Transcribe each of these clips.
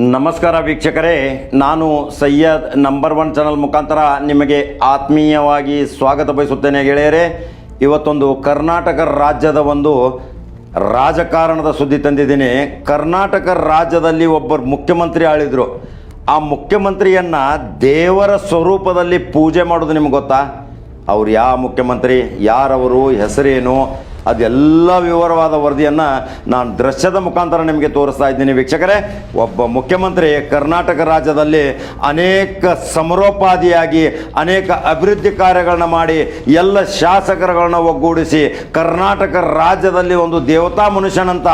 ನಮಸ್ಕಾರ ವೀಕ್ಷಕರೇ, ನಾನು ಸಯ್ಯದ್ ನಂಬರ್ ಒನ್ ಚಾನಲ್ ಮುಖಾಂತರ ನಿಮಗೆ ಆತ್ಮೀಯವಾಗಿ ಸ್ವಾಗತ ಬಯಸುತ್ತೇನೆ ಗೆಳೆಯರೇ. ಇವತ್ತೊಂದು ಕರ್ನಾಟಕ ರಾಜ್ಯದ ಒಂದು ರಾಜಕಾರಣದ ಸುದ್ದಿ ತಂದಿದ್ದೀನಿ. ಕರ್ನಾಟಕ ರಾಜ್ಯದಲ್ಲಿ ಒಬ್ಬರು ಮುಖ್ಯಮಂತ್ರಿ ಆಳಿದ್ರು. ಆ ಮುಖ್ಯಮಂತ್ರಿಯನ್ನು ದೇವರ ಸ್ವರೂಪದಲ್ಲಿ ಪೂಜೆ ಮಾಡೋದು ನಿಮ್ಗೆ ಗೊತ್ತಾ? ಅವ್ರು ಯಾವ ಮುಖ್ಯಮಂತ್ರಿ? ಯಾರವರು? ಹೆಸರೇನು? ಅದೆಲ್ಲ ವಿವರವಾದ ವರದಿಯನ್ನು ನಾನು ದೃಶ್ಯದ ಮುಖಾಂತರ ನಿಮಗೆ ತೋರಿಸ್ತಾ ಇದ್ದೀನಿ ವೀಕ್ಷಕರೇ. ಒಬ್ಬ ಮುಖ್ಯಮಂತ್ರಿ ಕರ್ನಾಟಕ ರಾಜ್ಯದಲ್ಲಿ ಅನೇಕ ಸಮರೋಪಾದಿಯಾಗಿ, ಅನೇಕ ಅಭಿವೃದ್ಧಿ ಕಾರ್ಯಗಳನ್ನ ಮಾಡಿ, ಎಲ್ಲ ಶಾಸಕರುಗಳನ್ನ ಒಗ್ಗೂಡಿಸಿ, ಕರ್ನಾಟಕ ರಾಜ್ಯದಲ್ಲಿ ಒಂದು ದೇವತಾ ಮನುಷ್ಯನಂತ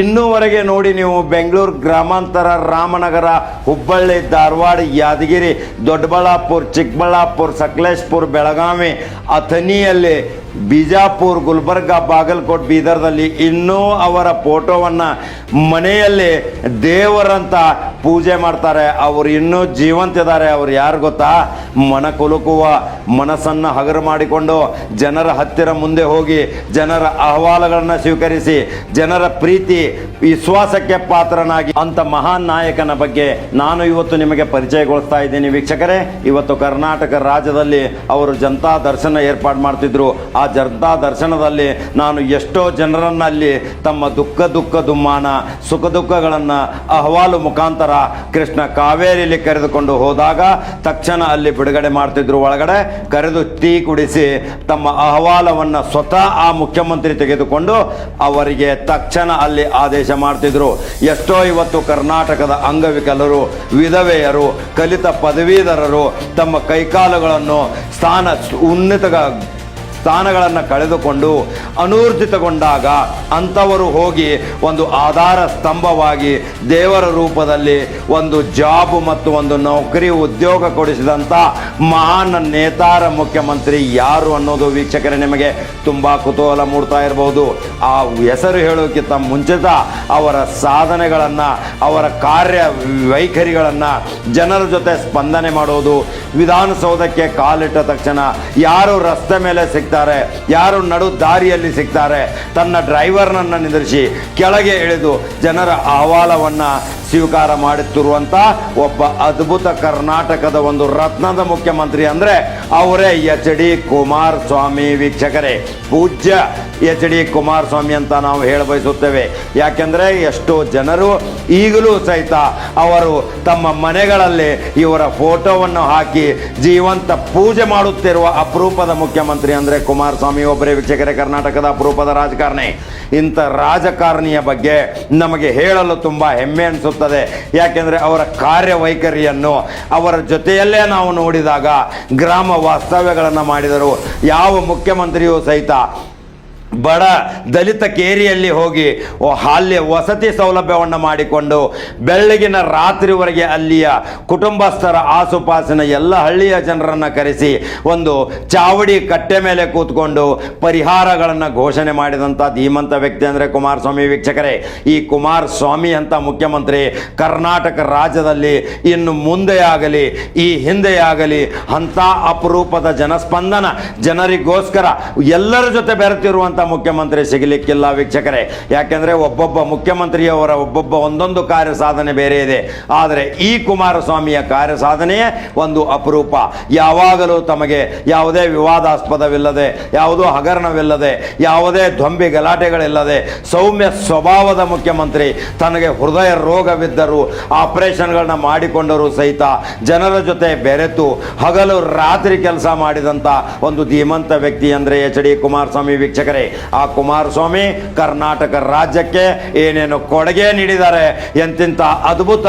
ಇನ್ನೂವರೆಗೆ ನೋಡಿ ನೀವು ಬೆಂಗಳೂರು ಗ್ರಾಮಾಂತರ ರಾಮನಗರ, ಹುಬ್ಬಳ್ಳಿ, ಧಾರವಾಡ, ಯಾದಗಿರಿ, ದೊಡ್ಡಬಳ್ಳಾಪುರ, ಚಿಕ್ಕಬಳ್ಳಾಪುರ, ಸಕಲೇಶ್ಪುರ, ಬೆಳಗಾವಿ, ಅಥಣಿಯಲ್ಲಿ ಬಿಜಾಪುರ್, ಗುಲ್ಬರ್ಗ, ಬಾಗಲಕೋಟ್ ಬೀದರ್ದಲ್ಲಿ ಇನ್ನೂ ಅವರ ಫೋಟೋವನ್ನು ಮನೆಯಲ್ಲಿ ದೇವರಂತ ಪೂಜೆ ಮಾಡ್ತಾರೆ. ಅವರು ಇನ್ನೂ ಜೀವಂತಿದ್ದಾರೆ. ಅವ್ರು ಯಾರು ಗೊತ್ತಾ? ಮನ ಕುಲುಕುವ, ಮನಸ್ಸನ್ನು ಹಗರು ಮಾಡಿಕೊಂಡು ಜನರ ಹತ್ತಿರ ಮುಂದೆ ಹೋಗಿ ಜನರ ಅಹವಾಲುಗಳನ್ನು ಸ್ವೀಕರಿಸಿ ಜನರ ಪ್ರೀತಿ, ವಿಶ್ವಾಸಕ್ಕೆ ಪಾತ್ರನಾಗಿ ಅಂತ ಮಹಾನ್ ನಾಯಕನ ಬಗ್ಗೆ ನಾನು ಇವತ್ತು ನಿಮಗೆ ಪರಿಚಯಗೊಳಿಸ್ತಾ ಇದ್ದೀನಿ. ವೀಕ್ಷಕರೇ, ಇವತ್ತು ಕರ್ನಾಟಕ ರಾಜ್ಯದಲ್ಲಿ ಅವರು ಜನತಾ ದರ್ಶನ ಏರ್ಪಾಡು ಮಾಡ್ತಿದ್ರು. ಜನತಾ ದರ್ಶನದಲ್ಲಿ ನಾನು ಎಷ್ಟೋ ಜನರನ್ನಲ್ಲಿ ತಮ್ಮ ದುಃಖ ದುಃಖ ದುಮ್ಮಾನ, ಸುಖ ದುಃಖಗಳನ್ನು ಅಹವಾಲು ಮುಖಾಂತರ ಕೃಷ್ಣ ಕಾವೇರಿಯಲ್ಲಿ ಕರೆದುಕೊಂಡು ಹೋದಾಗ ತಕ್ಷಣ ಅಲ್ಲಿ ಬಿಡುಗಡೆ ಮಾಡ್ತಿದ್ರು. ಒಳಗಡೆ ಕರೆದು ಟೀ ಕುಡಿಸಿ ತಮ್ಮ ಅಹವಾಲವನ್ನು ಸ್ವತಃ ಆ ಮುಖ್ಯಮಂತ್ರಿ ತೆಗೆದುಕೊಂಡು ಅವರಿಗೆ ತಕ್ಷಣ ಅಲ್ಲಿ ಆದೇಶ ಮಾಡ್ತಿದ್ರು. ಎಷ್ಟೋ ಇವತ್ತು ಕರ್ನಾಟಕದ ಅಂಗವಿಕಲರು, ವಿಧವೆಯರು, ಕಲಿತ ಪದವೀಧರರು ತಮ್ಮ ಕೈಕಾಲುಗಳನ್ನು ಸ್ಥಾನ ಉನ್ನತ ಸ್ಥಾನಗಳನ್ನು ಕಳೆದುಕೊಂಡು ಅನೂರ್ಜಿತಗೊಂಡಾಗ ಅಂಥವರು ಹೋಗಿ ಒಂದು ಆಧಾರ ಸ್ತಂಭವಾಗಿ ದೇವರ ರೂಪದಲ್ಲಿ ಒಂದು ಜಾಬ್ ಮತ್ತು ಒಂದು ನೌಕರಿ ಉದ್ಯೋಗ ಕೊಡಿಸಿದಂಥ ಮಹಾನ್ ನೇತಾರ ಮುಖ್ಯಮಂತ್ರಿ ಯಾರು ಅನ್ನೋದು ವೀಕ್ಷಕರೇ ನಿಮಗೆ ತುಂಬ ಕುತೂಹಲ ಮೂಡ್ತಾ ಇರಬಹುದು ಆ ಹೆಸರು ಹೇಳೋಕ್ಕಿಂತ ಮುಂಚಿತ ಅವರ ಸಾಧನೆಗಳನ್ನು, ಅವರ ಕಾರ್ಯ ವೈಖರಿಗಳನ್ನು ಜನರ ಜೊತೆ ಸ್ಪಂದನೆ ಮಾಡೋದು ವಿಧಾನಸೌಧಕ್ಕೆ ಕಾಲಿಟ್ಟ ತಕ್ಷಣ ಯಾರು ರಸ್ತೆ ಮೇಲೆ ಸಿಗ್ತಾರೆ, ಯಾರು ನಡು ದಾರಿಯಲ್ಲಿ ಸಿಗ್ತಾರೆ, ತನ್ನ ಡ್ರೈವರ್ನನ್ನು ನಿಂದಿರಿಸಿ ಕೆಳಗೆ ಇಳಿದು ಜನರ ಅಹವಾಲವನ್ನು ಸ್ವೀಕಾರ ಮಾಡುತ್ತಿರುವಂಥ ಒಬ್ಬ ಅದ್ಭುತ ಕರ್ನಾಟಕದ ಒಂದು ರತ್ನದ ಮುಖ್ಯಮಂತ್ರಿ ಅಂದರೆ ಅವರೇ ಎಚ್ ಡಿ ಕುಮಾರಸ್ವಾಮಿ ವೀಕ್ಷಕರೇ. ಪೂಜ್ಯ ಎಚ್ ಡಿ ಕುಮಾರಸ್ವಾಮಿ ಅಂತ ನಾವು ಹೇಳ ಬಯಸುತ್ತೇವೆ ಯಾಕೆಂದರೆ ಎಷ್ಟೋ ಜನರು ಈಗಲೂ ಸಹಿತ ಅವರು ತಮ್ಮ ಮನೆಗಳಲ್ಲಿ ಇವರ ಫೋಟೋವನ್ನು ಹಾಕಿ ಜೀವಂತ ಪೂಜೆ ಮಾಡುತ್ತಿರುವ ಅಪರೂಪದ ಮುಖ್ಯಮಂತ್ರಿ ಅಂದರೆ ಕುಮಾರಸ್ವಾಮಿ ಒಬ್ಬರೇ ವೀಕ್ಷಕರೇ ಕರ್ನಾಟಕದ ಅಪರೂಪದ ರಾಜಕಾರಣಿ. ಇಂಥ ರಾಜಕಾರಣಿಯ ಬಗ್ಗೆ ನಮಗೆ ಹೇಳಲು ತುಂಬ ಹೆಮ್ಮೆ ಅನಿಸುತ್ತದೆ. ಯಾಕೆಂದರೆ ಅವರ ಕಾರ್ಯವೈಖರಿಯನ್ನು ಅವರ ಜೊತೆಯಲ್ಲೇ ನಾವು ನೋಡಿದಾಗ ಗ್ರಾಮ ವಾಸ್ತವ್ಯಗಳನ್ನು ಮಾಡಿದರು. ಯಾವ ಮುಖ್ಯಮಂತ್ರಿಯೂ ಸಹಿತ ಬಡ ದಲಿತ ಕೇರಿಯಲ್ಲಿ ಹೋಗಿ ಅಲ್ಲಿ ವಸತಿ ಸೌಲಭ್ಯವನ್ನು ಮಾಡಿಕೊಂಡು ಬೆಳಗಿನ ರಾತ್ರಿವರೆಗೆ ಅಲ್ಲಿಯ ಕುಟುಂಬಸ್ಥರ ಆಸುಪಾಸಿನ ಎಲ್ಲ ಹಳ್ಳಿಯ ಜನರನ್ನು ಕರೆಸಿ ಒಂದು ಚಾವಡಿ ಕಟ್ಟೆ ಮೇಲೆ ಕೂತ್ಕೊಂಡು ಪರಿಹಾರಗಳನ್ನು ಘೋಷಣೆ ಮಾಡಿದಂಥ ಧೀಮಂತ ವ್ಯಕ್ತಿ ಅಂದರೆ ಕುಮಾರಸ್ವಾಮಿ ವೀಕ್ಷಕರೇ. ಈ ಕುಮಾರಸ್ವಾಮಿ ಅಂತ ಮುಖ್ಯಮಂತ್ರಿ ಕರ್ನಾಟಕ ರಾಜ್ಯದಲ್ಲಿ ಇನ್ನು ಮುಂದೆ ಆಗಲಿ ಈ ಹಿಂದೆ ಆಗಲಿ ಅಂಥ ಅಪರೂಪದ ಜನಸ್ಪಂದನ, ಜನರಿಗೋಸ್ಕರ ಎಲ್ಲರ ಜೊತೆ ಬೆರೆತಿರುವಂಥ ಮುಖ್ಯಮಂತ್ರಿ ಸಿಗಲಿಕ್ಕಿಲ್ಲ ವೀಕ್ಷಕರೇ. ಯಾಕೆಂದರೆ ಒಬ್ಬೊಬ್ಬ ಮುಖ್ಯಮಂತ್ರಿಯವರ ಒಬ್ಬೊಬ್ಬ ಒಂದೊಂದು ಕಾರ್ಯ ಸಾಧನೆ ಬೇರೆ ಇದೆ. ಆದರೆ ಈ ಕುಮಾರಸ್ವಾಮಿಯ ಕಾರ್ಯ ಸಾಧನೆಯೇ ಒಂದು ಅಪರೂಪ. ಯಾವಾಗಲೂ ತಮಗೆ ಯಾವುದೇ ವಿವಾದಾಸ್ಪದವಿಲ್ಲದೆ, ಯಾವುದೋ ಹಗರಣವಿಲ್ಲದೆ, ಯಾವುದೇ ಧ್ವಂಬಿ ಗಲಾಟೆಗಳಿಲ್ಲದೆ, ಸೌಮ್ಯ ಸ್ವಭಾವದ ಮುಖ್ಯಮಂತ್ರಿ ತನಗೆ ಹೃದಯ ರೋಗವಿದ್ದರೂ, ಆಪರೇಷನ್ಗಳನ್ನ ಮಾಡಿಕೊಂಡರೂ ಸಹಿತ ಜನರ ಜೊತೆ ಬೆರೆತು, ಹಗಲು ರಾತ್ರಿ ಕೆಲಸ ಮಾಡಿದಂಥ ಒಂದು ಧೀಮಂತ ವ್ಯಕ್ತಿ ಅಂದರೆ ಎಚ್ ಡಿ ಕುಮಾರಸ್ವಾಮಿ ವೀಕ್ಷಕರೇ. ಆ ಕುಮಾರಸ್ವಾಮಿ ಕರ್ನಾಟಕ ರಾಜ್ಯಕ್ಕೆ ಏನೇನು ಕೊಡುಗೆ ನೀಡಿದ್ದಾರೆ ಎಂತಿಂಥ ಅದ್ಭುತ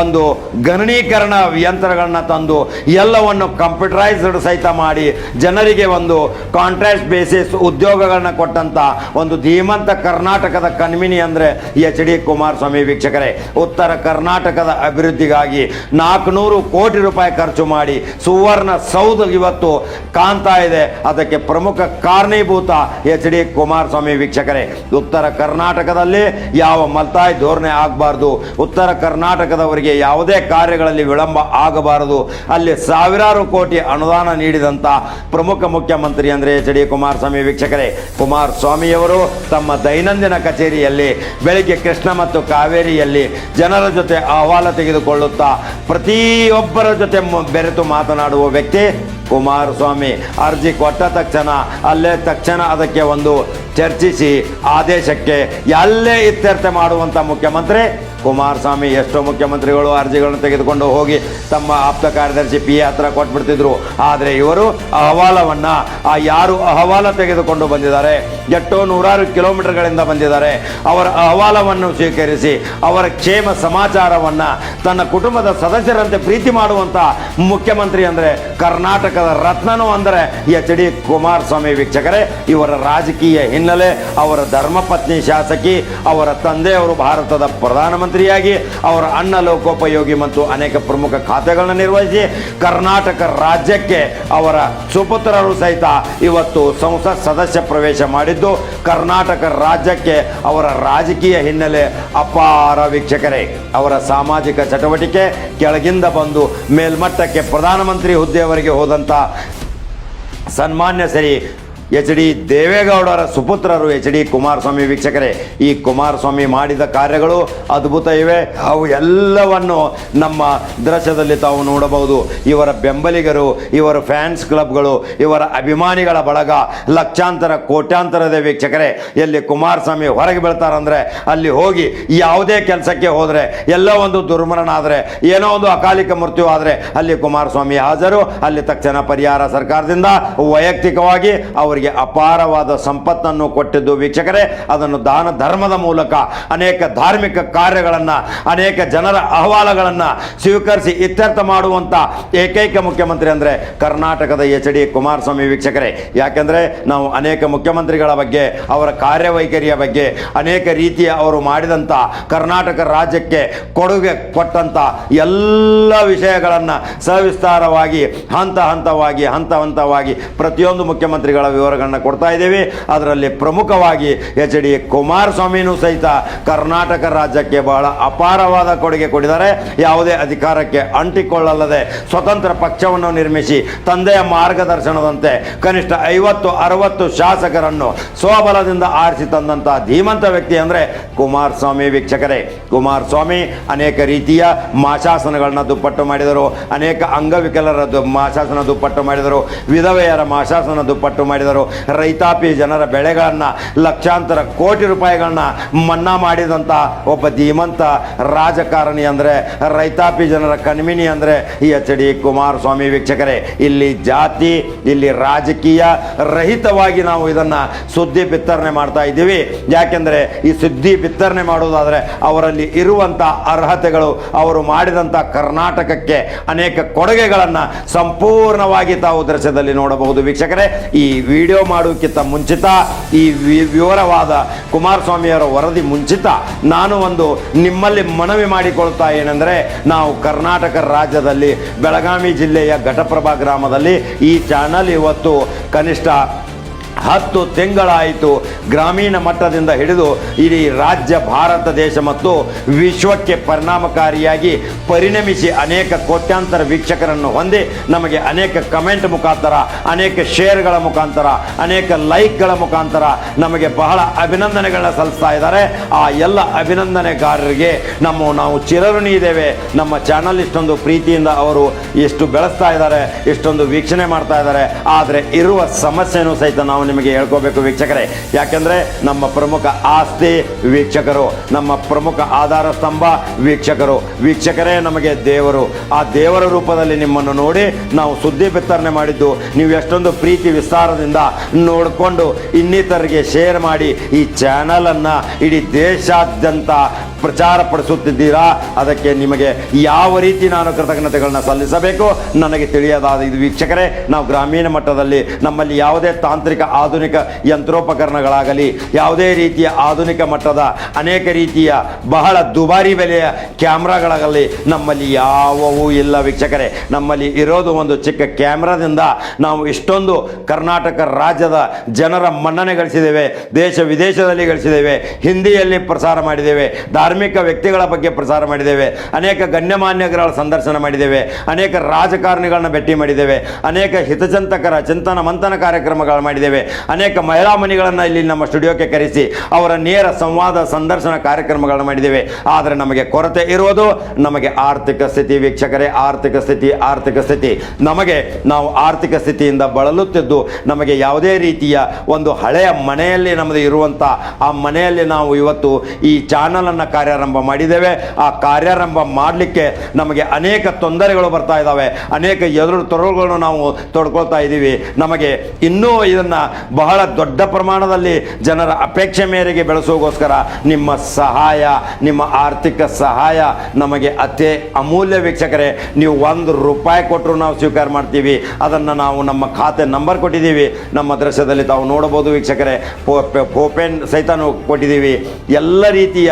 ಒಂದು ಗಣನೀಕರಣ ಯಂತ್ರಗಳನ್ನ ತಂದು ಎಲ್ಲವನ್ನು ಕಂಪ್ಯೂಟರೈಸ್ಡ್ ಸಹಿತ ಮಾಡಿ ಜನರಿಗೆ ಒಂದು ಕಾಂಟ್ರಾಕ್ಟ್ ಬೇಸಿಸ್ ಉದ್ಯೋಗಗಳನ್ನ ಕೊಟ್ಟಂತ ಒಂದು ಧೀಮಂತ ಕರ್ನಾಟಕದ ಕಣ್ಮಿನಿ ಅಂದ್ರೆ ಎಚ್ ಡಿ ಕುಮಾರಸ್ವಾಮಿ ವೀಕ್ಷಕರೇ. ಉತ್ತರ ಕರ್ನಾಟಕದ ಅಭಿವೃದ್ಧಿಗಾಗಿ ನಾಲ್ಕುನೂರು ಕೋಟಿ ರೂಪಾಯಿ ಖರ್ಚು ಮಾಡಿ ಸುವರ್ಣ ಸೌಧ ಇವತ್ತು ಕಾಣ್ತಾ ಇದೆ. ಅದಕ್ಕೆ ಪ್ರಮುಖ ಕಾರಣೀಭೂತ ಎಚ್ ಡಿ ಡಿ ಕುಮಾರಸ್ವಾಮಿ ವೀಕ್ಷಕರೇ, ಉತ್ತರ ಕರ್ನಾಟಕದಲ್ಲಿ ಯಾವ ಮಲ್ತಾಯಿ ಧೋರಣೆ ಆಗಬಾರ್ದು, ಉತ್ತರ ಕರ್ನಾಟಕದವರಿಗೆ ಯಾವುದೇ ಕಾರ್ಯಗಳಲ್ಲಿ ವಿಳಂಬ ಆಗಬಾರದು, ಅಲ್ಲಿ ಸಾವಿರಾರು ಕೋಟಿ ಅನುದಾನ ನೀಡಿದಂಥ ಪ್ರಮುಖ ಮುಖ್ಯಮಂತ್ರಿ ಅಂದರೆ ಎಚ್ ಡಿ ಕುಮಾರಸ್ವಾಮಿ ವೀಕ್ಷಕರೇ. ಕುಮಾರಸ್ವಾಮಿಯವರು ತಮ್ಮ ದೈನಂದಿನ ಕಚೇರಿಯಲ್ಲಿ, ಬೆಳಿಗ್ಗೆ ಕೃಷ್ಣ ಮತ್ತು ಕಾವೇರಿಯಲ್ಲಿ ಜನರ ಜೊತೆ ಅಹವಾಲ ತೆಗೆದುಕೊಳ್ಳುತ್ತಾ, ಪ್ರತಿಯೊಬ್ಬರ ಜೊತೆ ಬೆರೆತು ಮಾತನಾಡುವ ವ್ಯಕ್ತಿ ಕುಮಾರಸ್ವಾಮಿ ಅರ್ಜಿ ಕೊಟ್ಟ ತಕ್ಷಣ ಅಲ್ಲೇ ತಕ್ಷಣ ಅದಕ್ಕೆ ಒಂದು ಚರ್ಚಿಸಿ ಆದೇಶಕ್ಕೆ ಎಲ್ಲೇ ಇತ್ಯರ್ಥ ಮಾಡುವಂಥ ಮುಖ್ಯಮಂತ್ರಿ ಕುಮಾರಸ್ವಾಮಿ ಎಷ್ಟೋ ಮುಖ್ಯಮಂತ್ರಿಗಳು ಅರ್ಜಿಗಳನ್ನು ತೆಗೆದುಕೊಂಡು ಹೋಗಿ ತಮ್ಮ ಆಪ್ತ ಕಾರ್ಯದರ್ಶಿ ಪಿ ಹತ್ರ ಕೊಟ್ಬಿಡ್ತಿದ್ರು. ಆದರೆ ಇವರು ಅಹವಾಲವನ್ನು, ಆ ಯಾರು ಅಹವಾಲ ತೆಗೆದುಕೊಂಡು ಬಂದಿದ್ದಾರೆ, ಎಷ್ಟೋ ನೂರಾರು ಕಿಲೋಮೀಟರ್ಗಳಿಂದ ಬಂದಿದ್ದಾರೆ, ಅವರ ಅಹವಾಲವನ್ನು ಸ್ವೀಕರಿಸಿ, ಅವರ ಕ್ಷೇಮ ಸಮಾಚಾರವನ್ನು ತನ್ನ ಕುಟುಂಬದ ಸದಸ್ಯರಂತೆ ಪ್ರೀತಿ ಮಾಡುವಂಥ ಮುಖ್ಯಮಂತ್ರಿ ಅಂದರೆ ಕರ್ನಾಟಕದ ರತ್ನನು ಅಂದರೆ ಎಚ್ ಡಿ ಕುಮಾರಸ್ವಾಮಿ ವೀಕ್ಷಕರೇ, ಇವರ ರಾಜಕೀಯ ಹಿನ್ನೆಲೆ, ಅವರ ಧರ್ಮಪತ್ನಿ ಶಾಸಕಿ, ಅವರ ತಂದೆಯವರು ಭಾರತದ ಪ್ರಧಾನಮಂತ್ರಿಯಾಗಿ ಅವರ ಅಣ್ಣ ಲೋಕೋಪಯೋಗಿ ಮತ್ತು ಅನೇಕ ಪ್ರಮುಖ ಖಾತೆಗಳನ್ನು ನಿರ್ವಹಿಸಿ ಕರ್ನಾಟಕ ರಾಜ್ಯಕ್ಕೆ ಅವರ ಸುಪುತ್ರರು ಸಹಿತ ಇವತ್ತು ಸಂಸತ್ ಸದಸ್ಯ ಪ್ರವೇಶ ಮಾಡಿದ್ದು, ಕರ್ನಾಟಕ ರಾಜ್ಯಕ್ಕೆ ಅವರ ರಾಜಕೀಯ ಹಿನ್ನೆಲೆ ಅಪಾರ ವೀಕ್ಷಕರೇ. ಅವರ ಸಾಮಾಜಿಕ ಚಟುವಟಿಕೆ ಕೆಳಗಿಂದ ಬಂದು ಮೇಲ್ಮಟ್ಟಕ್ಕೆ ಪ್ರಧಾನಮಂತ್ರಿ ಹುದ್ದೆಯವರೆಗೆ ಹೋದಂಥ ಸನ್ಮಾನ್ಯ ಶ್ರೀ ಎಚ್ ಡಿ ದೇವೇಗೌಡರ ಸುಪುತ್ರರು ಎಚ್ ಡಿ ಕುಮಾರಸ್ವಾಮಿ ವೀಕ್ಷಕರೇ, ಈ ಕುಮಾರಸ್ವಾಮಿ ಮಾಡಿದ ಕಾರ್ಯಗಳು ಅದ್ಭುತ ಇವೆ. ಅವು ಎಲ್ಲವನ್ನು ನಮ್ಮ ದೃಶ್ಯದಲ್ಲಿ ತಾವು ನೋಡಬಹುದು. ಇವರ ಬೆಂಬಲಿಗರು, ಇವರ ಫ್ಯಾನ್ಸ್ ಕ್ಲಬ್ಗಳು, ಇವರ ಅಭಿಮಾನಿಗಳ ಬಳಗ ಲಕ್ಷಾಂತರ, ಕೋಟ್ಯಾಂತರದ ವೀಕ್ಷಕರೇ, ಎಲ್ಲಿ ಕುಮಾರಸ್ವಾಮಿ ಹೊರಗೆ ಬೀಳ್ತಾರಂದರೆ, ಅಲ್ಲಿ ಹೋಗಿ ಯಾವುದೇ ಕೆಲಸಕ್ಕೆ ಹೋದರೆ, ಎಲ್ಲ ಒಂದು ದುರ್ಮರಣ ಆದರೆ ಏನೋ ಒಂದು ಅಕಾಲಿಕ ಮೃತ್ಯು ಆದರೆ ಅಲ್ಲಿ ಕುಮಾರಸ್ವಾಮಿ ಹಾಜರು. ಅಲ್ಲಿ ತಕ್ಷಣ ಪರಿಹಾರ ಸರ್ಕಾರದಿಂದ ವೈಯಕ್ತಿಕವಾಗಿ ಅವರಿಗೆ ಅಪಾರವಾದ ಸಂಪತ್ತನ್ನು ಕೊಟ್ಟಿದ್ದು ವೀಕ್ಷಕರೇ, ಅದನ್ನು ದಾನ ಧರ್ಮದ ಮೂಲಕ ಅನೇಕ ಧಾರ್ಮಿಕ ಕಾರ್ಯಗಳನ್ನು, ಅನೇಕ ಜನರ ಅಹವಾಲುಗಳನ್ನು ಸ್ವೀಕರಿಸಿ ಇತ್ಯರ್ಥ ಮಾಡುವಂಥ ಏಕೈಕ ಮುಖ್ಯಮಂತ್ರಿ ಅಂದರೆ ಕರ್ನಾಟಕದ ಎಚ್ ಡಿ ಕುಮಾರಸ್ವಾಮಿ ವೀಕ್ಷಕರೇ. ಯಾಕೆಂದರೆ ನಾವು ಅನೇಕ ಮುಖ್ಯಮಂತ್ರಿಗಳ ಬಗ್ಗೆ, ಅವರ ಕಾರ್ಯವೈಖರಿಯ ಬಗ್ಗೆ ಅನೇಕ ರೀತಿಯ ಅವರು ಮಾಡಿದಂಥ ಕರ್ನಾಟಕ ರಾಜ್ಯಕ್ಕೆ ಕೊಡುಗೆ ಕೊಟ್ಟಂಥ ಎಲ್ಲ ವಿಷಯಗಳನ್ನು ಸವಿಸ್ತಾರವಾಗಿ, ಹಂತ ಹಂತವಾಗಿ ಹಂತ ಹಂತವಾಗಿ ಪ್ರತಿಯೊಂದು ಮುಖ್ಯಮಂತ್ರಿಗಳ ವಿವರಗಳನ್ನು ಕೊಡ್ತಾ ಇದ್ದೇವೆ. ಅದರಲ್ಲಿ ಪ್ರಮುಖವಾಗಿ ಎಚ್ ಡಿ ಕುಮಾರಸ್ವಾಮಿನೂ ಸಹಿತ ಕರ್ನಾಟಕ ರಾಜ್ಯಕ್ಕೆ ಬಹಳ ಅಪಾರವಾದ ಕೊಡುಗೆ ಕೊಟ್ಟಿದ್ದಾರೆ. ಯಾವುದೇ ಅಧಿಕಾರಕ್ಕೆ ಅಂಟಿಕೊಳ್ಳಲ್ಲದೆ ಸ್ವತಂತ್ರ ಪಕ್ಷವನ್ನು ನಿರ್ಮಿಸಿ ತಂದೆಯ ಮಾರ್ಗದರ್ಶನದಂತೆ ಕನಿಷ್ಠ ಐವತ್ತು, ಅರವತ್ತು ಶಾಸಕರನ್ನು ಸ್ವಬಲದಿಂದ ಆರಿಸಿ ತಂದಂತಹ ಧೀಮಂತ ವ್ಯಕ್ತಿ ಅಂದರೆ ಕುಮಾರಸ್ವಾಮಿ ವೀಕ್ಷಕರೇ. ಕುಮಾರಸ್ವಾಮಿ ಅನೇಕ ರೀತಿಯ ಮಾಶಾಸನಗಳನ್ನ ದುಪ್ಪಟ್ಟು ಮಾಡಿದರು. ಅನೇಕ ಅಂಗವಿಕಲರ ಮಾಶಾಸನ ದುಪ್ಪಟ್ಟು ಮಾಡಿದರು. ವಿಧವೆಯರ ಮಾಶಾಸನ ದುಪ್ಪಟ್ಟು ಮಾಡಿದರು. ರೈತಾಪಿ ಜನರ ಬೆಳೆಗಳನ್ನು ಲಕ್ಷಾಂತರ ಕೋಟಿ ರೂಪಾಯಿಗಳನ್ನ ಮನ್ನಾ ಮಾಡಿದಂಥ ಒಬ್ಬ ಧೀಮಂತ ರಾಜಕಾರಣಿ ಅಂದರೆ, ರೈತಾಪಿ ಜನರ ಕಣ್ಮಿನಿ ಅಂದರೆ ಎಚ್ ಡಿ ಕುಮಾರಸ್ವಾಮಿ ವೀಕ್ಷಕರೇ. ಇಲ್ಲಿ ಜಾತಿ, ಇಲ್ಲಿ ರಾಜಕೀಯ, ರಹಿತವಾಗಿ ನಾವು ಇದನ್ನು ಸುದ್ದಿ ಬಿತ್ತರಣೆ ಮಾಡ್ತಾ ಇದ್ದೀವಿ. ಯಾಕೆಂದರೆ ಈ ಸುದ್ದಿ ಬಿತ್ತರಣೆ ಮಾಡೋದಾದರೆ ಅವರಲ್ಲಿ ಇರುವಂಥ ಅರ್ಹತೆಗಳು, ಅವರು ಮಾಡಿದಂಥ ಕರ್ನಾಟಕಕ್ಕೆ ಅನೇಕ ಕೊಡುಗೆಗಳನ್ನು ಸಂಪೂರ್ಣವಾಗಿ ತಾವು ದೃಶ್ಯದಲ್ಲಿ ನೋಡಬಹುದು ವೀಕ್ಷಕರೇ. ಈ ಮಾಡೋಕ್ಕಿಂತ ಮುಂಚಿತ, ಈ ವಿವರವಾದ ಕುಮಾರಸ್ವಾಮಿಯವರ ವರದಿ ಮುಂಚಿತ, ನಾನು ಒಂದು ನಿಮ್ಮಲ್ಲಿ ಮನವಿ ಮಾಡಿಕೊಳ್ತಾ ಏನೆಂದರೆ, ನಾವು ಕರ್ನಾಟಕ ರಾಜ್ಯದಲ್ಲಿ ಬೆಳಗಾವಿ ಜಿಲ್ಲೆಯ ಘಟಪ್ರಭಾ ಗ್ರಾಮದಲ್ಲಿ ಈ ಚಾನಲ್ ಇವತ್ತು ಕನಿಷ್ಠ ಹತ್ತು ತಿಂಗಳಾಯಿತು ಗ್ರಾಮೀಣ ಮಟ್ಟದಿಂದ ಹಿಡಿದು ಇಡೀ ರಾಜ್ಯ, ಭಾರತ ದೇಶ ಮತ್ತು ವಿಶ್ವಕ್ಕೆ ಪರಿಣಾಮಕಾರಿಯಾಗಿ ಪರಿಣಮಿಸಿ ಅನೇಕ ಕೋಟ್ಯಾಂತರ ವೀಕ್ಷಕರನ್ನು ಹೊಂದಿ ನಮಗೆ ಅನೇಕ ಕಮೆಂಟ್ ಮುಖಾಂತರ, ಅನೇಕ ಶೇರ್ಗಳ ಮುಖಾಂತರ, ಅನೇಕ ಲೈಕ್ಗಳ ಮುಖಾಂತರ ನಮಗೆ ಬಹಳ ಅಭಿನಂದನೆಗಳನ್ನ ಸಲ್ಲಿಸ್ತಾ ಇದ್ದಾರೆ. ಆ ಎಲ್ಲ ಅಭಿನಂದನೆಗಾರರಿಗೆ ನಮ್ಮ ನಾವು ಚಿರಋಣಿ ಇದ್ದೇವೆ. ನಮ್ಮ ಚಾನಲ್ ಇಷ್ಟೊಂದು ಪ್ರೀತಿಯಿಂದ ಅವರು ಎಷ್ಟು ಬೆಳೆಸ್ತಾ ಇದ್ದಾರೆ, ಇಷ್ಟೊಂದು ವೀಕ್ಷಣೆ ಮಾಡ್ತಾ ಇದ್ದಾರೆ. ಆದರೆ ಇರುವ ಸಮಸ್ಯೆಯನ್ನು ಸಹಿತ ನಾವು ನಿಮಗೆ ಹೇಳ್ಕೋಬೇಕು ವೀಕ್ಷಕರೇ. ಯಾಕೆಂದರೆ ನಮ್ಮ ಪ್ರಮುಖ ಆಸ್ತಿ ವೀಕ್ಷಕರು, ನಮ್ಮ ಪ್ರಮುಖ ಆಧಾರ ಸ್ತಂಭ ವೀಕ್ಷಕರು. ವೀಕ್ಷಕರೇ, ನಮಗೆ ದೇವರು. ಆ ದೇವರ ರೂಪದಲ್ಲಿ ನಿಮ್ಮನ್ನು ನೋಡಿ ನಾವು ಸುದ್ದಿ ಬಿತ್ತರಣೆ ಮಾಡಿದ್ದು, ನೀವು ಎಷ್ಟೊಂದು ಪ್ರೀತಿ ವಿಸ್ತಾರದಿಂದ ನೋಡಿಕೊಂಡು ಇನ್ನಿತರಿಗೆ ಶೇರ್ ಮಾಡಿ ಈ ಚಾನಲನ್ನು ಇಡೀ ದೇಶಾದ್ಯಂತ ಪ್ರಚಾರ ಪಡಿಸುತ್ತಿದ್ದೀರಾ ಅದಕ್ಕೆ ನಿಮಗೆ ಯಾವ ರೀತಿ ನಾನು ಕೃತಜ್ಞತೆಗಳನ್ನ ಸಲ್ಲಿಸಬೇಕು? ನನಗೆ ತಿಳಿಯದಾದ ಇದು ವೀಕ್ಷಕರೇ, ನಾವು ಗ್ರಾಮೀಣ ಮಟ್ಟದಲ್ಲಿ ನಮ್ಮಲ್ಲಿ ಯಾವುದೇ ತಾಂತ್ರಿಕ ಆಧುನಿಕ ಯಂತ್ರೋಪಕರಣಗಳಾಗಲಿ, ಯಾವುದೇ ರೀತಿಯ ಆಧುನಿಕ ಮಟ್ಟದ ಅನೇಕ ರೀತಿಯ ಬಹಳ ದುಬಾರಿ ಬೆಲೆಯ ಕ್ಯಾಮ್ರಾಗಳಾಗಲಿ ನಮ್ಮಲ್ಲಿ ಯಾವುವೂ ಇಲ್ಲ ವೀಕ್ಷಕರೇ. ನಮ್ಮಲ್ಲಿ ಇರೋದು ಒಂದು ಚಿಕ್ಕ ಕ್ಯಾಮ್ರಾದಿಂದ ನಾವು ಇಷ್ಟೊಂದು ಕರ್ನಾಟಕ ರಾಜ್ಯದ ಜನರ ಮನ್ನಣೆ ಗಳಿಸಿದ್ದೇವೆ, ದೇಶ ವಿದೇಶದಲ್ಲಿ ಗಳಿಸಿದ್ದೇವೆ, ಹಿಂದಿಯಲ್ಲಿ ಪ್ರಸಾರ ಮಾಡಿದ್ದೇವೆ, ಧಾರ್ಮಿಕ ವ್ಯಕ್ತಿಗಳ ಬಗ್ಗೆ ಪ್ರಸಾರ ಮಾಡಿದ್ದೇವೆ. ಅನೇಕ ಗಣ್ಯಮಾನ್ಯಗಳ ಸಂದರ್ಶನ ಮಾಡಿದ್ದೇವೆ. ಅನೇಕ ರಾಜಕಾರಣಿಗಳನ್ನ ಭೇಟಿ ಮಾಡಿದ್ದೇವೆ. ಅನೇಕ ಹಿತಚಿಂತಕರ ಚಿಂತನ ಮಂಥನ ಕಾರ್ಯಕ್ರಮಗಳು ಮಾಡಿದ್ದೇವೆ. ಅನೇಕ ಮಹಿಳಾ ಮನಿಗಳನ್ನು ಇಲ್ಲಿ ನಮ್ಮ ಸ್ಟುಡಿಯೋಕ್ಕೆ ಕರೆಸಿ ಅವರ ನೇರ ಸಂವಾದ ಸಂದರ್ಶನ ಕಾರ್ಯಕ್ರಮಗಳನ್ನು ಮಾಡಿದ್ದೇವೆ. ಆದರೆ ನಮಗೆ ಕೊರತೆ ಇರುವುದು ನಮಗೆ ಆರ್ಥಿಕ ಸ್ಥಿತಿ ವೀಕ್ಷಕರೇ, ಆರ್ಥಿಕ ಸ್ಥಿತಿ ಆರ್ಥಿಕ ಸ್ಥಿತಿ. ನಮಗೆ ನಾವು ಆರ್ಥಿಕ ಸ್ಥಿತಿಯಿಂದ ಬಳಲುತ್ತಿದ್ದು ನಮಗೆ ಯಾವುದೇ ರೀತಿಯ ಒಂದು ಹಳೆಯ ಮನೆಯಲ್ಲಿ ನಮ್ಮದು ಇರುವಂಥ ಆ ಮನೆಯಲ್ಲಿ ನಾವು ಇವತ್ತು ಈ ಚಾನಲನ್ನು ಕಾರ್ಯಾರಂಭ ಮಾಡಿದ್ದೇವೆ. ಆ ಕಾರ್ಯಾರಂಭ ಮಾಡಲಿಕ್ಕೆ ನಮಗೆ ಅನೇಕ ತೊಂದರೆಗಳು ಬರ್ತಾ ಇದ್ದಾವೆ. ಅನೇಕ ಎದುರು ತೊರಳುಗಳನ್ನು ನಾವು ತೊಡ್ಕೊಳ್ತಾ ಇದ್ದೀವಿ. ನಮಗೆ ಇನ್ನೂ ಇದನ್ನು ಬಹಳ ದೊಡ್ಡ ಪ್ರಮಾಣದಲ್ಲಿ ಜನರ ಅಪೇಕ್ಷೆ ಮೇರೆಗೆ ಬೆಳೆಸೋಗೋಸ್ಕರ ನಿಮ್ಮ ಸಹಾಯ, ನಿಮ್ಮ ಆರ್ಥಿಕ ಸಹಾಯ ನಮಗೆ ಅತಿ ಅಮೂಲ್ಯ ವೀಕ್ಷಕರೇ. ನೀವು ಒಂದು ರೂಪಾಯಿ ಕೊಟ್ಟರು ನಾವು ಸ್ವೀಕಾರ ಮಾಡ್ತೀವಿ. ಅದನ್ನು ನಾವು ನಮ್ಮ ಖಾತೆ ನಂಬರ್ ಕೊಟ್ಟಿದ್ದೀವಿ. ನಮ್ಮ ದೃಶ್ಯದಲ್ಲಿ ತಾವು ನೋಡಬಹುದು ವೀಕ್ಷಕರೇ. ಪೋಪೆನ್ ಸಹಿತ ನಾವು ಕೊಟ್ಟಿದ್ದೀವಿ. ಎಲ್ಲ ರೀತಿಯ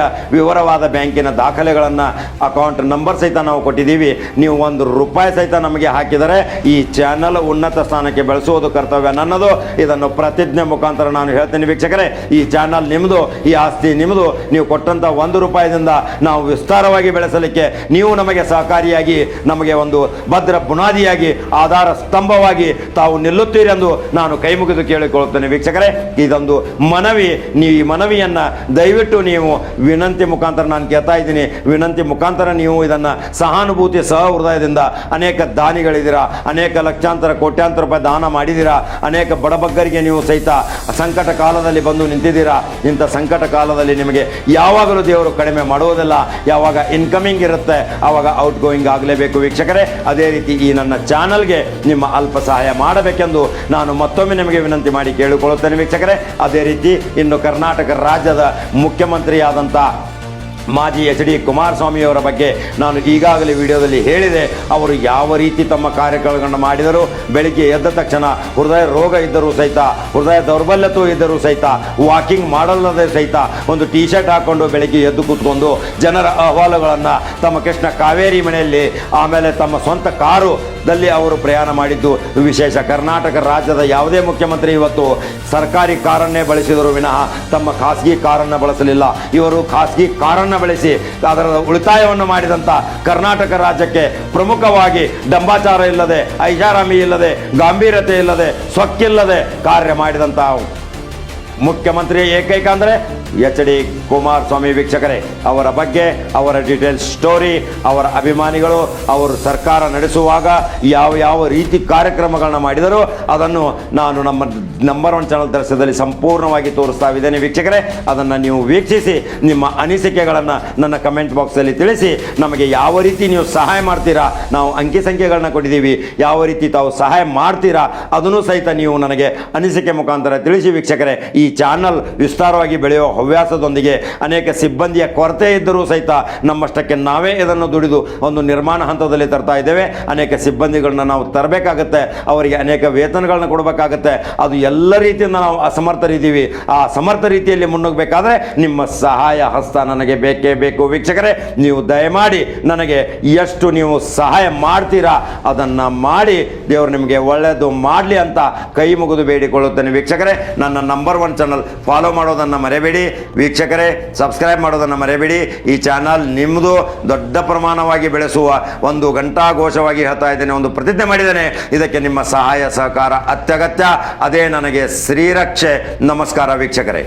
ವಿವರವಾದ ಬ್ಯಾಂಕಿನ ದಾಖಲೆಗಳನ್ನು ಅಕೌಂಟ್ ನಂಬರ್ ಸಹಿತ ನಾವು ಕೊಟ್ಟಿದ್ದೀವಿ. ನೀವು ಒಂದು ರೂಪಾಯಿ ಸಹಿತ ನಮಗೆ ಹಾಕಿದರೆ ಈ ಚಾನಲ್ ಉನ್ನತ ಸ್ಥಾನಕ್ಕೆ ಬೆಳೆಸುವುದು ಕರ್ತವ್ಯ ನನ್ನದು. ಇದನ್ನು ಪ್ರತಿಜ್ಞೆ ಮುಖಾಂತರ ನಾನು ಹೇಳ್ತೇನೆ ವೀಕ್ಷಕರೇ. ಈ ಚಾನಲ್ ನಿಮ್ಮದು ಈ ಆಸ್ತಿ ನಿಮ್ಮದು ನೀವು ಕೊಟ್ಟಂಥ ಒಂದು ರೂಪಾಯಿದಿಂದ ನಾವು ವಿಸ್ತಾರವಾಗಿ ಬೆಳೆಸಲಿಕ್ಕೆ ನೀವು ನಮಗೆ ಸಹಕಾರಿಯಾಗಿ, ನಮಗೆ ಒಂದು ಭದ್ರ ಬುನಾದಿಯಾಗಿ, ಆಧಾರ ಸ್ತಂಭವಾಗಿ ತಾವು ನಿಲ್ಲುತ್ತೀರಿ ಎಂದು ನಾನು ಕೈ ಮುಗಿದು ಕೇಳಿಕೊಳ್ಳುತ್ತೇನೆ ವೀಕ್ಷಕರೇ. ಇದೊಂದು ಮನವಿ ನೀವು ಈ ಮನವಿಯನ್ನು ದಯವಿಟ್ಟು ನೀವು ವಿನಂತಿ ಮುಖಾಂತರ ನಾನು ಕೇಳ್ತಾ ಇದ್ದೀನಿ. ವಿನಂತಿ ಮುಖಾಂತರ ನೀವು ಇದನ್ನು ಸಹಾನುಭೂತಿ ಸಹ ಅನೇಕ ದಾನಿಗಳಿದ್ದೀರಾ, ಅನೇಕ ಲಕ್ಷಾಂತರ, ಕೋಟ್ಯಾಂತರ ರೂಪಾಯಿ ದಾನ ಮಾಡಿದ್ದೀರಾ, ಅನೇಕ ಬಡಬಗ್ಗರಿಗೆ ನೀವು ಸಹಿತ ಸಂಕಟ ಕಾಲದಲ್ಲಿ ಬಂದು ನಿಂತಿದ್ದೀರಾ, ಇಂಥ ಸಂಕಟ ಕಾಲದಲ್ಲಿ ನಿಮಗೆ ಯಾವಾಗಲೂ ದೇವರು ಕಡಿಮೆ ಮಾಡುವುದಿಲ್ಲ, ಯಾವಾಗ ಇನ್ಕಮಿಂಗ್ ಇರುತ್ತೆ ಆವಾಗ ಔಟ್ ಗೋಯಿಂಗ್ ಆಗಲೇಬೇಕು. ವೀಕ್ಷಕರೇ, ಅದೇ ರೀತಿ ಈ ನನ್ನ ಚಾನಲ್ಗೆ ನಿಮ್ಮ ಅಲ್ಪ ಸಹಾಯ ಮಾಡಬೇಕೆಂದು ನಾನು ಮತ್ತೊಮ್ಮೆ ನಿಮಗೆ ವಿನಂತಿ ಮಾಡಿ ಕೇಳಿಕೊಳ್ಳುತ್ತೇನೆ. ವೀಕ್ಷಕರೇ, ಅದೇ ರೀತಿ ಇನ್ನು ಕರ್ನಾಟಕ ರಾಜ್ಯದ ಮುಖ್ಯಮಂತ್ರಿಯಾದಂಥ ಮಾಜಿ ಎಚ್ ಡಿ ಕುಮಾರಸ್ವಾಮಿಯವರ ಬಗ್ಗೆ ನಾನು ಈಗಾಗಲೇ ವಿಡಿಯೋದಲ್ಲಿ ಹೇಳಿದೆ. ಅವರು ಯಾವ ರೀತಿ ತಮ್ಮ ಕಾರ್ಯಕ್ರಮಗಳನ್ನು ಮಾಡಿದರು, ಬೆಳಿಗ್ಗೆ ಎದ್ದ ತಕ್ಷಣ ಹೃದಯ ರೋಗ ಇದ್ದರೂ ಸಹಿತ, ಹೃದಯ ದೌರ್ಬಲ್ಯತೆ ಇದ್ದರೂ ಸಹಿತ, ವಾಕಿಂಗ್ ಮಾಡಲ್ಲದೆ ಸಹಿತ ಒಂದು ಟೀ ಶರ್ಟ್ ಹಾಕ್ಕೊಂಡು ಬೆಳಿಗ್ಗೆ ಎದ್ದು ಕೂತ್ಕೊಂಡು ಜನರ ಅಹವಾಲುಗಳನ್ನು ತಮ್ಮ ಕೃಷ್ಣ ಕಾವೇರಿ ಮನೆಯಲ್ಲಿ, ಆಮೇಲೆ ತಮ್ಮ ಸ್ವಂತ ಕಾರು ದಲ್ಲಿ ಅವರು ಪ್ರಯಾಣ ಮಾಡಿದ್ದು. ವಿಶೇಷ ಕರ್ನಾಟಕ ರಾಜ್ಯದ ಯಾವುದೇ ಮುಖ್ಯಮಂತ್ರಿ ಇವತ್ತು ಸರ್ಕಾರಿ ಕಾರನ್ನೇ ಬಳಸಿದರು ವಿನಃ ತಮ್ಮ ಖಾಸಗಿ ಕಾರನ್ನು ಬಳಸಲಿಲ್ಲ. ಇವರು ಖಾಸಗಿ ಕಾರನ್ನು ಬಳಸಿ, ಅದರ ಉಳಿತಾಯವನ್ನು ಮಾಡಿದಂಥ ಕರ್ನಾಟಕ ರಾಜ್ಯಕ್ಕೆ ಪ್ರಮುಖವಾಗಿ ಡಂಬಾಚಾರ ಇಲ್ಲದೆ, ಐಷಾರಾಮಿ ಇಲ್ಲದೆ, ಗಾಂಭೀರ್ಯತೆ ಇಲ್ಲದೆ ಸೊಕ್ಕಿಲ್ಲದೆ ಕಾರ್ಯ ಮಾಡಿದಂಥ ಮುಖ್ಯಮಂತ್ರಿ ಏಕೈಕ ಅಂದರೆ ಎಚ್ ಡಿ ಕುಮಾರಸ್ವಾಮಿ ವೀಕ್ಷಕರೇ, ಅವರ ಬಗ್ಗೆ, ಅವರ ಡೀಟೇಲ್ ಸ್ಟೋರಿ ಅವರ ಅಭಿಮಾನಿಗಳು, ಅವರು ಸರ್ಕಾರ ನಡೆಸುವಾಗ ಯಾವ ಯಾವ ರೀತಿ ಕಾರ್ಯಕ್ರಮಗಳನ್ನ ಮಾಡಿದರು ಅದನ್ನು ನಾನು ನಮ್ಮ ನಂಬರ್ ಒನ್ ಚಾನಲ್ ದರ್ಶನದಲ್ಲಿ ಸಂಪೂರ್ಣವಾಗಿ ತೋರಿಸ್ತಾ ಇದ್ದೇನೆ ವೀಕ್ಷಕರೇ. ಅದನ್ನು ನೀವು ವೀಕ್ಷಿಸಿ, ನಿಮ್ಮ ಅನಿಸಿಕೆಗಳನ್ನು ನನ್ನ ಕಮೆಂಟ್ ಬಾಕ್ಸಲ್ಲಿ ತಿಳಿಸಿ, ನಮಗೆ ಯಾವ ರೀತಿ ನೀವು ಸಹಾಯ ಮಾಡ್ತೀರಾ, ನಾವು ಅಂಕಿ ಸಂಖ್ಯೆಗಳನ್ನ ಕೊಟ್ಟಿದ್ದೀವಿ, ಯಾವ ರೀತಿ ತಾವು ಸಹಾಯ ಮಾಡ್ತೀರಾ, ಅದನ್ನು ಸಹಿತ ನೀವು ನನಗೆ ಅನಿಸಿಕೆ ಮುಖಾಂತರ ತಿಳಿಸಿ ವೀಕ್ಷಕರೇ. ಈ ಚಾನಲ್ ವಿಸ್ತಾರವಾಗಿ ಬೆಳೆಯುವ ಹವ್ಯಾಸದೊಂದಿಗೆ ಅನೇಕ ಸಿಬ್ಬಂದಿಯ ಕೊರತೆ ಇದ್ದರೂ ಸಹಿತ ನಮ್ಮಷ್ಟಕ್ಕೆ ನಾವೇ ಇದನ್ನು ದುಡಿದು ಒಂದು ನಿರ್ಮಾಣ ಹಂತದಲ್ಲಿ ತರ್ತಾ ಇದ್ದೇವೆ. ಅನೇಕ ಸಿಬ್ಬಂದಿಗಳನ್ನ ನಾವು ತರಬೇಕಾಗತ್ತೆ. ಅವರಿಗೆ ಅನೇಕ ವೇತನಗಳನ್ನ ಕೊಡಬೇಕಾಗುತ್ತೆ. ಅದು ಎಲ್ಲ ರೀತಿಯಿಂದ ನಾವು ಅಸಮರ್ಥರಿದ್ದೀವಿ ಆ ಸಮರ್ಥ ರೀತಿಯಲ್ಲಿ ಮುನ್ನುಗ್ಗಬೇಕಾದ್ರೆ ನಿಮ್ಮ ಸಹಾಯ ಹಸ್ತ ನನಗೆ ಬೇಕೇ ಬೇಕು. ವೀಕ್ಷಕರೇ, ನೀವು ದಯಮಾಡಿ ನನಗೆ ಎಷ್ಟು ನೀವು ಸಹಾಯ ಮಾಡ್ತೀರಾ ಅದನ್ನು ಮಾಡಿ ದೇವರು ನಿಮಗೆ ಒಳ್ಳೆಯದು ಮಾಡಲಿ ಅಂತ ಕೈ ಮುಗಿದು ಬೇಡಿಕೊಳ್ಳುತ್ತೇನೆ. ವೀಕ್ಷಕರೇ, ನನ್ನ ನಂಬರ್ ಒನ್ ಚಾನಲ್ ಫಾಲೋ ಮಾಡೋದನ್ನು ಮರೆಯಬೇಡಿ ವೀಕ್ಷಕರೇ ಸಬ್ಸ್ಕ್ರೈಬ್ ಮಾಡೋದನ್ನು ಮರೆಯಬೇಡಿ ಈ ಚಾನಲ್ ನಿಮ್ಮದು ದೊಡ್ಡ ಪ್ರಮಾಣವಾಗಿ ಬೆಳೆಸುವ ಒಂದು ಘಂಟಾಘೋಷವಾಗಿ ಹೇಳ್ತಾ ಇದ್ದೇನೆ, ಒಂದು ಪ್ರತಿಜ್ಞೆ ಮಾಡಿದ್ದೇನೆ. ಇದಕ್ಕೆ ನಿಮ್ಮ ಸಹಾಯ, ಸಹಕಾರ ಅತ್ಯಗತ್ಯ. ಅದೇ ನನಗೆ ಶ್ರೀರಕ್ಷೆ. ನಮಸ್ಕಾರ ವೀಕ್ಷಕರೇ.